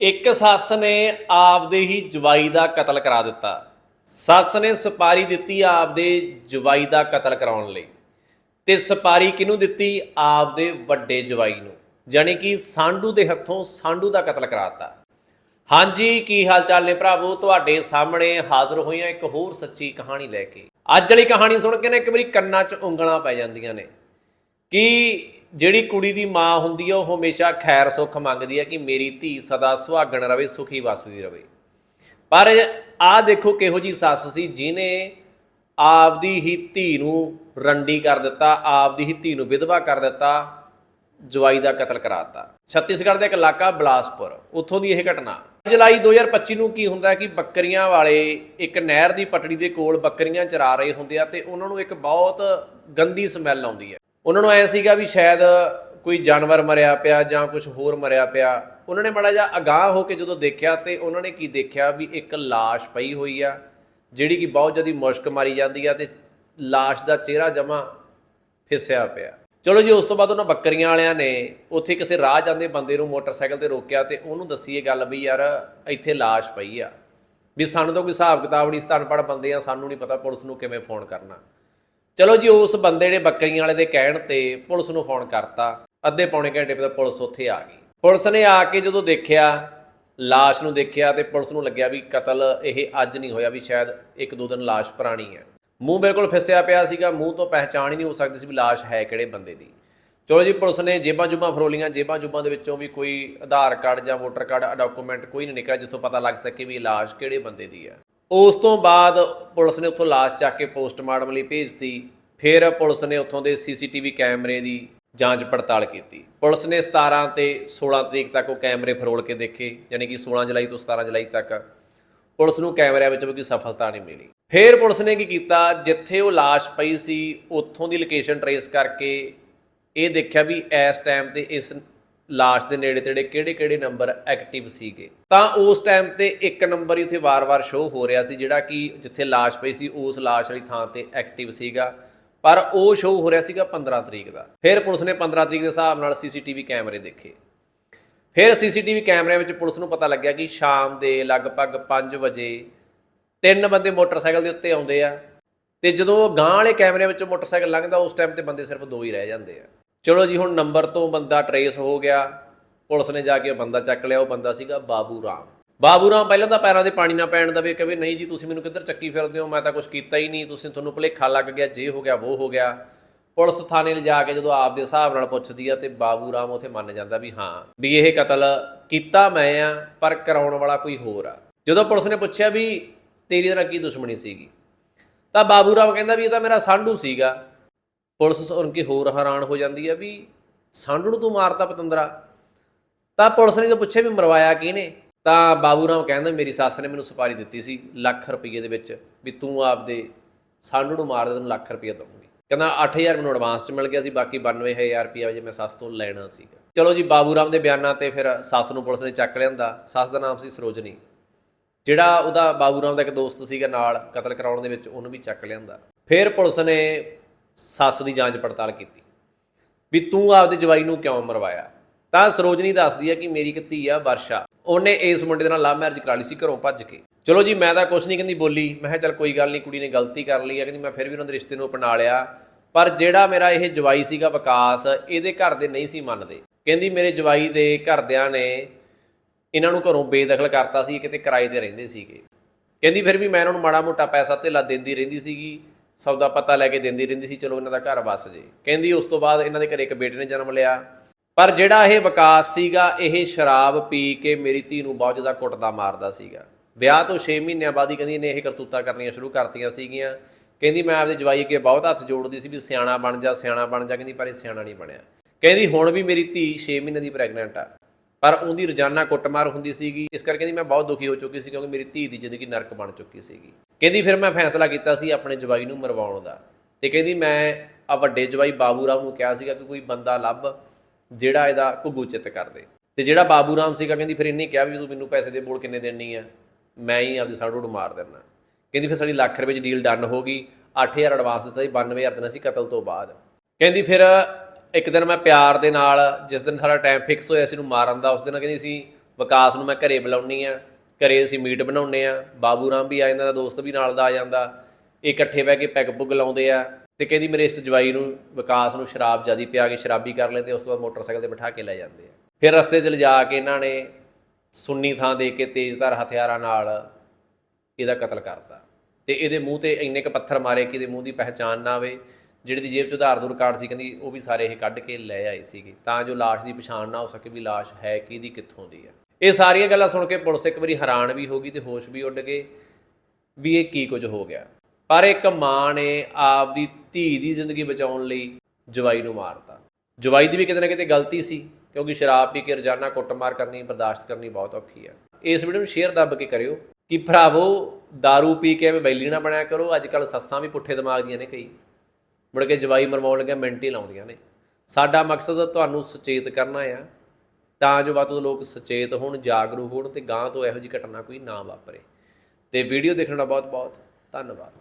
ਇੱਕ ਸੱਸ ਨੇ ਆਪਦੇ ਹੀ ਜਵਾਈ ਦਾ ਕਤਲ ਕਰਾ ਦਿੱਤਾ। ਸੱਸ ਨੇ ਸਪਾਰੀ ਦਿੱਤੀ ਆਪਦੇ ਜਵਾਈ ਦਾ ਕਤਲ ਕਰਾਉਣ ਲਈ। ਤੇ ਸੁਪਾਰੀ ਕਿਹਨੂੰ ਦਿੱਤੀ? ਆਪਦੇ ਵੱਡੇ ਜਵਾਈ ਨੂੰ, ਜਾਣੀ ਕਿ ਸਾਂਡੂ ਦੇ ਹੱਥੋਂ ਸਾਂਡੂ ਦਾ ਕਤਲ ਕਰਾਤਾ। ਹਾਂਜੀ, ਕੀ ਹਾਲ ਚਾਲ ਨੇ ਭਰਾਵੋ? ਤੁਹਾਡੇ ਸਾਹਮਣੇ ਹਾਜ਼ਰ ਹੋਈਆਂ ਇੱਕ ਹੋਰ ਸੱਚੀ ਕਹਾਣੀ ਲੈ ਕੇ। ਅੱਜ ਵਾਲੀ ਕਹਾਣੀ ਸੁਣ ਕੇ ਨਾ ਇੱਕ ਵਾਰੀ ਕੰਨਾਂ 'ਚ ਉਂਗਲਾਂ ਪੈ ਜਾਂਦੀਆਂ ਨੇ। ਕਿ ਜਿਹੜੀ ਕੁੜੀ ਦੀ ਮਾਂ ਹੁੰਦੀ ਆ, ਉਹ ਹਮੇਸ਼ਾ ਖੈਰ ਸੁੱਖ ਮੰਗਦੀ ਹੈ ਕਿ ਮੇਰੀ ਧੀ ਸਦਾ ਸੁਹਾਗਣ ਰਵੇ, ਸੁਖੀ ਵਸਦੀ ਰਵੇ। ਪਰ ਆਹ ਦੇਖੋ ਕਿਹੋ ਜੀ ਸੱਸ ਸੀ ਜਿਨੇ ਆਪਦੀ ਹੀ ਧੀ ਨੂੰ ਰੰਡੀ ਕਰ ਦਿੱਤਾ, ਆਪਦੀ ਹੀ ਧੀ ਨੂੰ ਵਿਧਵਾ ਕਰ ਦਿੱਤਾ, ਜਵਾਈ ਦਾ ਕਤਲ ਕਰਾਤਾ ਛੱਤੀਸਗੜ੍ਹ ਦਾ ਇੱਕ ਇਲਾਕਾ ਬਲਾਸਪੁਰ, ਉੱਥੋਂ ਦੀ ਇਹ ਘਟਨਾ। ਜੁਲਾਈ 2025 ਨੂੰ ਕੀ ਹੁੰਦਾ ਕਿ ਬੱਕਰੀਆਂ ਵਾਲੇ ਇੱਕ ਨਹਿਰ ਦੀ ਪਟੜੀ ਦੇ ਕੋਲ ਬੱਕਰੀਆਂ ਚਰਾ ਰਹੇ ਹੁੰਦੇ ਆ ਤੇ ਉਹਨਾਂ ਨੂੰ ਇੱਕ ਬਹੁਤ ਗੰਦੀ ਸਮੈਲ ਆਉਂਦੀ ਹੈ। ਉਹਨਾਂ ਨੂੰ ਐ ਸੀਗਾ ਵੀ ਸ਼ਾਇਦ ਕੋਈ ਜਾਨਵਰ ਮਰਿਆ ਪਿਆ ਜਾਂ ਕੁਝ ਹੋਰ ਮਰਿਆ ਪਿਆ। ਉਹਨਾਂ ਨੇ ਮੜਾ ਜਾ ਅਗਾਹ ਹੋ ਕੇ ਜਦੋਂ ਦੇਖਿਆ ਤੇ ਉਹਨਾਂ ਨੇ ਕੀ ਦੇਖਿਆ ਵੀ ਇੱਕ ਲਾਸ਼ ਪਈ ਹੋਈ ਆ, ਜਿਹੜੀ ਕਿ ਬਹੁਤ ਜ਼ਿਆਦਾ ਮੁਸ਼ਕ ਮਾਰੀ ਜਾਂਦੀ ਆ ਤੇ ਲਾਸ਼ ਦਾ ਚਿਹਰਾ ਜਮਾ ਫਿਸਿਆ ਪਿਆ। ਚਲੋ ਜੀ, ਉਸ ਤੋਂ ਬਾਅਦ ਉਹਨਾਂ ਬੱਕਰੀਆਂ ਵਾਲਿਆਂ ਨੇ ਉੱਥੇ ਕਿਸੇ ਰਾਹ ਜਾਂਦੇ ਬੰਦੇ ਨੂੰ ਮੋਟਰਸਾਈਕਲ ਤੇ ਰੋਕਿਆ ਤੇ ਉਹਨੂੰ ਦੱਸੀ ਇਹ ਗੱਲ ਵੀ ਯਾਰ ਇੱਥੇ ਲਾਸ਼ ਪਈ ਆ। ਵੀ ਸਾਨੂੰ ਤਾਂ ਕੋਈ ਹਿਸਾਬ ਕਿਤਾਬ ਨਹੀਂ ਸਤਨਪੜ ਬੰਦੇ ਆ, ਸਾਨੂੰ ਨਹੀਂ ਪਤਾ ਪੁਲਿਸ ਨੂੰ ਕਿਵੇਂ ਫੋਨ ਕਰਨਾ। ਚਲੋ ਜੀ, ਉਸ ਬੰਦੇ ਨੇ ਬੱਕਰੀਆਂ ਵਾਲੇ ਦੇ ਕਹਿਣ ਤੇ ਪੁਲਿਸ ਨੂੰ ਫੋਨ ਕਰਤਾ। ਅੱਧੇ ਪੌਣੇ ਘੰਟੇ ਬਾਅਦ ਪੁਲਿਸ ਉੱਥੇ ਆ ਗਈ। ਪੁਲਿਸ ਨੇ ਆ ਕੇ ਜਦੋਂ ਦੇਖਿਆ, ਲਾਸ਼ ਨੂੰ ਦੇਖਿਆ ਤੇ ਪੁਲਿਸ ਨੂੰ ਲੱਗਿਆ ਵੀ ਕਤਲ ਇਹ ਅੱਜ ਨਹੀਂ ਹੋਇਆ, ਵੀ ਸ਼ਾਇਦ ਇੱਕ ਦੋ ਦਿਨ ਲਾਸ਼ ਪੁਰਾਣੀ ਹੈ। ਮੂੰਹ ਬਿਲਕੁਲ ਫਿਸਿਆ ਪਿਆ ਸੀਗਾ, ਮੂੰਹ ਤੋਂ ਪਹਿਚਾਣ ਹੀ ਨਹੀਂ ਹੋ ਸਕਦੀ ਸੀ ਵੀ ਲਾਸ਼ ਹੈ ਕਿਹੜੇ ਬੰਦੇ ਦੀ। ਚਲੋ ਜੀ, ਪੁਲਿਸ ਨੇ ਜੇਬਾਂ ਜੁਬਾਂ ਫਰੋਲੀਆਂ ਜੇਬਾਂ ਜੁਬਾਂ ਦੇ ਵਿੱਚੋਂ ਵੀ ਕੋਈ ਆਧਾਰ ਕਾਰਡ ਜਾਂ ਵੋਟਰ ਕਾਰਡ, ਡਾਕੂਮੈਂਟ ਕੋਈ ਨਹੀਂ ਨਿਕਲਿਆ, ਜਿੱਥੋਂ ਪਤਾ ਲੱਗ ਸਕੇ ਵੀ ਇਹ ਲਾਸ਼ ਕਿਹੜੇ ਬੰਦੇ ਦੀ ਹੈ। ਉਸ ਤੋਂ ਬਾਅਦ ਪੁਲਿਸ ਨੇ ਉੱਥੋਂ ਲਾਸ਼ ਚੱਕ ਕੇ ਪੋਸਟਮਾਰਟਮ ਲਈ ਭੇਜਤੀ, ਫਿਰ ਪੁਲਿਸ ਨੇ ਉੱਥੋਂ ਦੇ ਸੀਸੀਟੀਵੀ ਕੈਮਰੇ ਦੀ ਜਾਂਚ ਪੜਤਾਲ ਕੀਤੀ। ਪੁਲਿਸ ਨੇ 17 ਤੇ 16 ਤਰੀਕ ਤੱਕ ਉਹ ਕੈਮਰੇ ਫਰੋਲ ਕੇ ਦੇਖੇ, ਯਾਨੀ ਕਿ 16 ਜੁਲਾਈ ਤੋਂ 17 ਜੁਲਾਈ ਤੱਕ ਪੁਲਿਸ ਨੂੰ ਕੈਮਰਿਆਂ ਵਿੱਚ ਵੀ ਕੋਈ ਸਫਲਤਾ ਨਹੀਂ ਮਿਲੀ। ਫਿਰ ਪੁਲਿਸ ਨੇ ਕੀ ਕੀਤਾ, ਜਿੱਥੇ ਉਹ ਲਾਸ਼ ਪਈ ਸੀ, ਉੱਥੋਂ ਦੀ ਲੋਕੇਸ਼ਨ ਟਰੇਸ ਕਰਕੇ ਇਹ ਦੇਖਿਆ ਵੀ ਇਸ ਟਾਈਮ ਤੇ ਇਸ ਲਾਸ਼ ਦੇ ਨੇੜੇ ਤੇੜੇ ਕਿਹੜੇ-ਕਿਹੜੇ ਨੰਬਰ ਐਕਟਿਵ ਸੀਗੇ? ਤਾਂ ਉਸ ਟਾਈਮ ਤੇ ਇੱਕ ਨੰਬਰ ਹੀ ਉੱਥੇ ਵਾਰ-ਵਾਰ ਸ਼ੋ ਹੋ ਰਿਹਾ ਸੀ, ਜਿਹੜਾ ਕਿ ਜਿੱਥੇ ਲਾਸ਼ ਪਈ ਸੀ, ਉਸ ਲਾਸ਼ ਵਾਲੀ ਥਾਂ ਤੇ ਐਕਟਿਵ ਸੀਗਾ। ਪਰ ਉਹ ਸ਼ੋ ਹੋ ਰਿਹਾ ਸੀਗਾ 15 ਤਰੀਕ ਦਾ। ਫਿਰ ਪੁਲਿਸ ਨੇ 15 ਤਰੀਕ ਦੇ ਹਿਸਾਬ ਨਾਲ ਸੀਸੀਟੀਵੀ ਕੈਮਰੇ ਦੇਖੇ। ਫਿਰ ਸੀਸੀਟੀਵੀ ਕੈਮਰਿਆਂ ਵਿੱਚ ਪੁਲਿਸ ਨੂੰ ਪਤਾ ਲੱਗਿਆ ਕਿ ਸ਼ਾਮ ਦੇ ਲਗਭਗ 5 ਵਜੇ ਤਿੰਨ ਬੰਦੇ ਮੋਟਰਸਾਈਕਲ ਦੇ ਉੱਤੇ ਆਉਂਦੇ ਆ ਤੇ ਜਦੋਂ ਉਹ ਗਾਂ ਵਾਲੇ ਕੈਮਰਿਆਂ ਵਿੱਚੋਂ ਮੋਟਰਸਾਈਕਲ ਲੰਘਦਾ, ਉਸ ਟਾਈਮ ਤੇ ਬੰਦੇ ਸਿਰਫ ਦੋ ਹੀ ਰਹਿ ਜਾਂਦੇ ਆ। ਚਲੋ ਜੀ, ਹੁਣ ਨੰਬਰ ਤੋਂ ਬੰਦਾ ਟਰੇਸ ਹੋ ਗਿਆ। ਪੁਲਿਸ ਨੇ ਜਾ ਕੇ ਉਹ ਬੰਦਾ ਚੱਕ ਲਿਆ, ਉਹ ਬੰਦਾ ਸੀਗਾ ਬਾਬੂ ਰਾਮ। ਬਾਬੂ ਰਾਮ, ਪਹਿਲਾਂ ਤਾਂ ਪੈਰਾਂ ਦੇ ਪਾਣੀ ਨਾ ਪੈਣ ਦਵੇ, ਕਹੇ ਨਹੀਂ ਜੀ, ਤੁਸੀਂ ਮੈਨੂੰ ਕਿੱਧਰ ਚੱਕੀ ਫਿਰਦੇ ਹੋ? ਮੈਂ ਤਾਂ ਕੁਝ ਕੀਤਾ ਹੀ ਨਹੀਂ, ਤੁਸੀਂ ਤੁਹਾਨੂੰ ਭੁਲੇਖਾ ਲੱਗ ਗਿਆ, ਜੇ ਹੋ ਗਿਆ ਉਹ ਹੋ ਗਿਆ। ਪੁਲਿਸ ਥਾਣੇ ਲਿਜਾ ਕੇ ਜਦੋਂ ਆਪ ਦੇ ਹਿਸਾਬ ਨਾਲ ਪੁੱਛਦੀ ਆ ਤੇ ਬਾਬੂ ਰਾਮ ਉਥੇ ਮੰਨ ਜਾਂਦਾ ਵੀ ਹਾਂ, ਵੀ ਇਹ ਕਤਲ ਕੀਤਾ ਮੈਂ ਆ, ਪਰ ਕਰਾਉਣ ਵਾਲਾ ਕੋਈ ਹੋਰ ਆ। ਜਦੋਂ ਪੁਲਿਸ ਨੇ ਪੁੱਛਿਆ ਵੀ ਤੇਰੀ ਨਾਲ ਕੀ ਦੁਸ਼ਮਣੀ ਸੀਗੀ? ਤਾਂ ਬਾਬੂ ਰਾਮ ਕਹਿੰਦਾ ਵੀ ਇਹ ਤਾਂ ਮੇਰਾ ਸਾਂਢੂ ਸੀਗਾ। ਪੁਲਿਸ ਸੁਣ ਕੇ ਹੋਰ ਹੈਰਾਨ ਹੋ ਜਾਂਦੀ ਆ ਵੀ ਸਾਂਢੂ ਨੂੰ ਤੂੰ ਮਾਰਤਾ ਪਤੰਦਰਾ। ਤਾਂ ਪੁਲਿਸ ਨੇ ਜਦੋਂ ਪੁੱਛਿਆ ਵੀ ਮਰਵਾਇਆ ਕਿਹਨੇ, ਤਾਂ ਬਾਬੂ ਰਾਮ ਕਹਿੰਦਾ ਮੇਰੀ ਸੱਸ ਨੇ ਮੈਨੂੰ ਸੁਪਾਰੀ ਦਿੱਤੀ ਸੀ ਲੱਖ ਰੁਪਏ ਦੇ ਵਿੱਚ ਵੀ ਤੂੰ ਆਪਦੇ ਸਾਂਢੂ ਨੂੰ ਮਾਰ ਦੇ, ਤੈਨੂੰ ਲੱਖ ਰੁਪਏ ਦਊਂਗੀ। ਕਹਿੰਦਾ 8000 ਮੈਨੂੰ ਐਡਵਾਂਸ ਚ ਮਿਲ ਗਿਆ ਸੀ, ਬਾਕੀ 92000 ਰੁਪਏ ਵਜੇ ਮੈਂ ਸੱਸ ਤੋਂ ਲੈਣਾ ਸੀਗਾ। ਚਲੋ ਜੀ, ਬਾਬੂ ਰਾਮ ਦੇ ਬਿਆਨਾਂ ਤੇ ਫਿਰ ਸੱਸ ਨੂੰ ਪੁਲਿਸ ਨੇ ਚੱਕ ਲਿਆਂਦਾ। ਸੱਸ ਦਾ ਨਾਮ ਸੀ ਸਰੋਜਨੀ। ਜਿਹੜਾ ਉਹਦਾ ਬਾਬੂ ਰਾਮ ਦਾ ਇੱਕ ਦੋਸਤ ਸੀਗਾ ਨਾਲ ਕਤਲ ਕਰਾਉਣ ਦੇ ਵਿੱਚ, ਉਹਨੂੰ ਵੀ ਚੱਕ ਲਿਆਂਦਾ। ਫਿਰ ਪੁਲਿਸ ਨੇ ਸੱਸ ਦੀ ਜਾਂਚ ਪੜਤਾਲ ਕੀਤੀ। ਵੀ ਤੂੰ ਆਪਦੇ ਜਵਾਈ ਨੂੰ ਕਿਉਂ ਮਰਵਾਇਆ? ਤਾਂ ਸਰੋਜਨੀ ਦੱਸਦੀ ਹੈ ਕਿ ਮੇਰੀ ਇੱਕ ਧੀ ਆ, ਵਰਸ਼ਾ। ਉਹਨੇ ਇਸ ਮੁੰਡੇ ਦੇ ਨਾਲ ਲਵ ਮੈਰਿਜ ਕਰਾ ਲਈ ਸੀ, ਘਰੋਂ ਭੱਜ ਕੇ। ਚਲੋ ਜੀ, ਮੈਂ ਤਾਂ ਕੁਛ ਨਹੀਂ ਕਹਿੰਦੀ, ਬੋਲੀ। ਮੈਂ ਕਿਹਾ, ਚੱਲ ਕੋਈ ਗੱਲ ਨਹੀਂ, ਕੁੜੀ ਨੇ ਗਲਤੀ ਕਰ ਲਈ ਹੈ ਕਹਿੰਦੀ ਮੈਂ ਫਿਰ ਵੀ ਉਹਨਾਂ ਦੇ ਰਿਸ਼ਤੇ ਨੂੰ ਅਪਣਾ ਲਿਆ। ਪਰ ਜਿਹੜਾ ਮੇਰਾ ਇਹ ਜਵਾਈ ਸੀਗਾ ਵਿਕਾਸ, ਇਹਦੇ ਘਰ ਦੇ ਨਹੀਂ ਸੀ ਮੰਨਦੇ। ਕਹਿੰਦੀ ਮੇਰੇ ਜਵਾਈ ਦੇ ਘਰਦਿਆਂ ਨੇ ਇਹਨਾਂ ਨੂੰ ਘਰੋਂ ਬੇਦਖਲ ਕਰਤਾ ਸੀ, ਕਿਤੇ ਕਿਰਾਏ ਤੇ ਰਹਿੰਦੇ ਸੀਗੇ। ਕਹਿੰਦੀ ਫਿਰ ਵੀ ਮੈਂ ਇਹਨਾਂ ਨੂੰ ਮਾੜਾ ਮੋਟਾ ਪੈਸਾ ਧੇਲਾ ਦਿੰਦੀ ਰਹਿੰਦੀ ਸੀਗੀ। ਸੌਦਾ ਪਤਾ ਲੈ ਕੇ ਦਿੰਦੀ ਰਹਿੰਦੀ ਸੀ, ਚਲੋ ਇਹਨਾਂ ਦਾ ਘਰ ਵਸ ਜੇ। ਕਹਿੰਦੀ ਉਸ ਤੋਂ ਬਾਅਦ ਇਹਨਾਂ ਦੇ ਘਰੇ ਇੱਕ ਬੇਟੇ ਨੇ ਜਨਮ ਲਿਆ। ਪਰ ਜਿਹੜਾ ਇਹ ਵਿਕਾਸ ਸੀਗਾ, ਇਹ ਸ਼ਰਾਬ ਪੀ ਕੇ ਮੇਰੀ ਧੀ ਨੂੰ ਬਹੁਤ ਜ਼ਿਆਦਾ ਕੁੱਟਦਾ ਮਾਰਦਾ ਸੀਗਾ। ਵਿਆਹ ਤੋਂ 6 ਮਹੀਨਿਆਂ ਬਾਅਦ ਹੀ ਕਹਿੰਦੀ ਇਹਨੇ ਇਹ ਕਰਤੂਤਾਂ ਕਰਨੀਆਂ ਸ਼ੁਰੂ ਕਰਤੀਆਂ ਸੀਗੀਆਂ। ਕਹਿੰਦੀ ਮੈਂ ਆਪਦੇ ਜਵਾਈ ਅੱਗੇ ਬਹੁਤ ਹੱਥ ਜੋੜਦੀ ਸੀ ਵੀ ਸਿਆਣਾ ਬਣ ਜਾ, ਸਿਆਣਾ ਬਣ ਜਾ। ਕਹਿੰਦੀ ਪਰ ਇਹ ਸਿਆਣਾ ਨਹੀਂ ਬਣਿਆ। ਕਹਿੰਦੀ ਹੁਣ ਵੀ ਮੇਰੀ ਧੀ 6 ਮਹੀਨੇ ਦੀ ਪ੍ਰੈਗਨੈਂਟ ਆ। ਪਰ ਉਹਦੀ ਰੋਜ਼ਾਨਾ ਕੁੱਟਮਾਰ ਹੁੰਦੀ ਸੀਗੀ। ਇਸ ਕਰਕੇ ਕਹਿੰਦੀ ਮੈਂ ਬਹੁਤ ਦੁਖੀ ਹੋ ਚੁੱਕੀ ਸੀ ਕਿਉਂਕਿ ਮੇਰੀ ਧੀ ਦੀ ਜ਼ਿੰਦਗੀ ਨਰਕ ਬਣ ਚੁੱਕੀ ਸੀਗੀ। ਕਹਿੰਦੀ ਫਿਰ ਮੈਂ ਫੈਸਲਾ ਕੀਤਾ ਸੀ ਆਪਣੇ ਜਵਾਈ ਨੂੰ ਮਰਵਾਉਣ ਦਾ। ਤੇ ਕਹਿੰਦੀ ਮੈਂ ਆ ਵੱਡੇ ਜਵਾਈ ਬਾਬੂ ਰਾਮ ਨੂੰ ਕਿਹਾ ਸੀਗਾ ਕਿ ਕੋਈ ਬੰਦਾ ਲੱਭ ਜਿਹੜਾ ਇਹਦਾ ਘੁੱਗੂ ਚਿੱਤ ਕਰ ਦੇ। ਤੇ ਜਿਹੜਾ ਬਾਬੂ ਰਾਮ ਸੀਗਾ ਕਹਿੰਦੀ ਫਿਰ ਇਹਨੇ ਕਿਹਾ ਵੀ ਤੂੰ ਮੈਨੂੰ ਪੈਸੇ ਦੇ ਬੋਲ ਕਿੰਨੇ ਦੇਣੀ ਆ। ਮੈਂ ਹੀ ਆਪਦੇ ਸਾਡੂ ਮਾਰ ਦੇਣਾ ਕਹਿੰਦੀ ਫਿਰ ਸਾਡੀ ਲੱਖ ਰੁਪਏ ਦੀ ਡੀਲ ਡਨ ਹੋ ਗਈ। 8000 ਐਡਵਾਂਸ ਦਿੱਤਾ ਸੀ 92000 ਦੇਣਾ ਸੀ ਕਤਲ ਤੋਂ ਬਾਅਦ। ਕਹਿੰਦੀ ਫਿਰ ਇੱਕ ਦਿਨ ਮੈਂ ਪਿਆਰ ਦੇ ਨਾਲ ਜਿਸ ਦਿਨ ਸਾਡਾ ਟਾਈਮ ਫਿਕਸ ਹੋਇਆ ਸੀ ਨੂੰ ਮਾਰਨ ਦਾ, ਉਸ ਦਿਨ ਕਹਿੰਦੀ ਸੀ, ਵਿਕਾਸ ਨੂੰ ਮੈਂ ਘਰੇ ਬੁਲਾਉਣੀ ਆ ਘਰੇ ਅਸੀਂ ਮੀਟ ਬਣਾਉਨੇ ਆ ਬਾਬੂ ਰਾਮ ਵੀ ਆ ਜਾਂਦਾ ਦੋਸਤ ਵੀ ਨਾਲ ਦਾ ਆ ਜਾਂਦਾ, ਇਹ ਇਕੱਠੇ ਬਹਿ ਕੇ ਪੈਗ ਪੁੱਗ ਲਾਉਂਦੇ ਆ ਤੇ ਕਹਿੰਦੀ ਮੇਰੇ ਇਸ ਜਵਾਈ ਨੂੰ, ਵਿਕਾਸ ਨੂੰ ਸ਼ਰਾਬ ਜਿਆਦੀ ਪਿਆ ਕੇ ਸ਼ਰਾਬੀ ਕਰ ਲੈਂਦੇ, ਉਸ ਤੋਂ ਬਾਅਦ ਮੋਟਰਸਾਈਕਲ ਤੇ ਬਿਠਾ ਕੇ ਲੈ ਜਾਂਦੇ ਆ। ਫਿਰ ਰਸਤੇ 'ਚ ਲਿਜਾ ਕੇ ਇਹਨਾਂ ਨੇ ਸੁੰਨੀ ਥਾਂ ਦੇ ਕੇ ਤੇਜ਼ਧਾਰ ਹਥਿਆਰਾਂ ਨਾਲ ਇਹਦਾ ਕਤਲ ਕਰਤਾ। ਤੇ ਇਹਦੇ ਮੂੰਹ ਤੇ ਇੰਨੇ ਕ ਪੱਥਰ ਮਾਰੇ ਕਿ ਇਹਦੇ ਮੂੰਹ ਦੀ ਪਹਿਚਾਣ ਨਾ ਆਵੇ। ਜਿਹੜੀ ਦੀ ਜੇਬ 'ਚ ਉਧਾਰ ਦੂਰ ਕਾਰਡ ਸੀ, ਕਹਿੰਦੀ ਉਹ ਵੀ ਸਾਰੇ ਇਹ ਕੱਢ ਕੇ ਲੈ ਆਏ ਸੀਗੇ। ਤਾਂ ਜੋ ਲਾਸ਼ ਦੀ ਪਛਾਣ ਨਾ ਹੋ ਸਕੇ ਵੀ ਲਾਸ਼ ਹੈ ਕਿਹਦੀ, ਕਿੱਥੋਂ ਦੀ ਹੈ। ਇਹ ਸਾਰੀਆਂ ਗੱਲਾਂ ਸੁਣ ਕੇ ਪੁਲਿਸ ਇੱਕ ਵਾਰੀ ਹੈਰਾਨ ਵੀ ਹੋ ਗਈ ਤੇ ਹੋਸ਼ ਵੀ ਉੱਡ ਗਏ ਵੀ ਇਹ ਕੀ ਕੁਝ ਹੋ ਗਿਆ। ਪਰ ਇੱਕ ਮਾਂ ਨੇ ਆਪ ਦੀ ਧੀ ਦੀ ਜ਼ਿੰਦਗੀ ਬਚਾਉਣ ਲਈ ਜਵਾਈ ਨੂੰ ਮਾਰਤਾ। ਜਵਾਈ ਦੀ ਵੀ ਕਿਤੇ ਨਾ ਕਿਤੇ ਗਲਤੀ ਸੀ, ਕਿਉਂਕਿ ਸ਼ਰਾਬ ਪੀ ਕੇ ਰੋਜ਼ਾਨਾ ਕੁੱਟਮਾਰ ਕਰਨੀ, ਬਰਦਾਸ਼ਤ ਕਰਨੀ ਬਹੁਤ ਔਖੀ ਹੈ। ਇਸ ਵੀਡੀਓ ਨੂੰ ਸ਼ੇਅਰ ਦੱਬ ਕੇ ਕਰਿਓ ਕਿ ਭਰਾਵੋ दारू ਪੀ ਕੇ ਐਵੇਂ ਬੈਲੀ ਨਾ ਬਣਿਆ ਕਰੋ, ਅੱਜ ਕੱਲ ਸੱਸਾਂ ਵੀ ਪੁੱਠੇ ਦਿਮਾਗ ਦੀਆਂ ਨੇ ਕਈ। ਮੁੜ ਕੇ ਜਵਾਈ ਮਰਵਾਉਣ ਲੱਗਿਆ, ਮਿੰਟ ਹੀ ਲਾਉਂਦੀਆਂ ਨੇ। ਸਾਡਾ ਮਕਸਦ ਤੁਹਾਨੂੰ ਸੁਚੇਤ ਕਰਨਾ ਆ, ਤਾਂ ਜੋ ਵੱਧ ਤੋਂ ਲੋਕ ਸੁਚੇਤ ਹੋਣ, ਜਾਗਰੂਕ ਹੋਣ ਤੇ ਗਾਂ ਤੋਂ ਇਹੋ ਜਿਹੀ ਘਟਨਾ ਕੋਈ ਨਾ ਵਾਪਰੇ। ਤੇ ਵੀਡੀਓ ਦੇਖਣ ਦਾ ਬਹੁਤ ਬਹੁਤ ਧੰਨਵਾਦ।